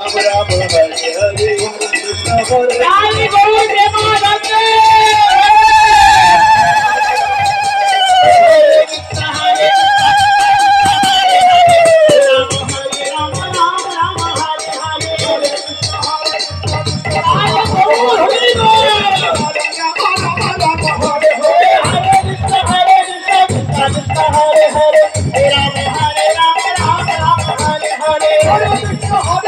राम हरे हरे काली गौ प्रेमा रत्न हरे हरे राम हरे राम राम हरे हरे हरे कृष्ण हरे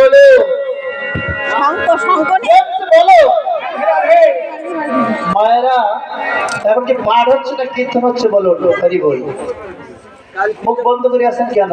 বলো। শঙ্ক বলো মায়েরা এখন কি পাঠ হচ্ছে না কীর্তন হচ্ছে বলো হরি বল। মুখ বন্ধ করে আসেন কেন?